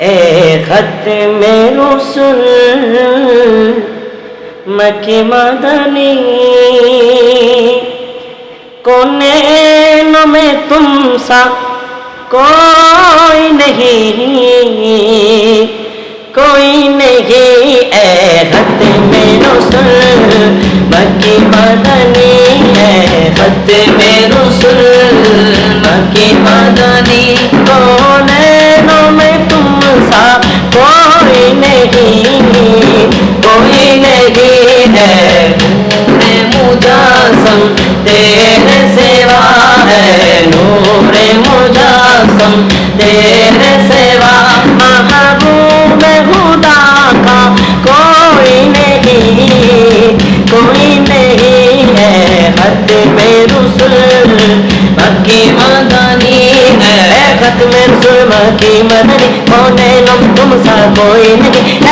ए खत में रसुल मकी मदनी। कोने में तुम सा कोई नहीं कोई नहीं खत में रसुल मकी मदनी ए खत में रसुल मकी मदनी कोने में तुम सा कोई नहीं कोई नहीं है मुजासम तेरे तेरे सेवा का कोई नहीं कोई नहीं है हद में रुसल मक्की मदनी है। खत में रुसल मक्की तुम सा कोई नहीं।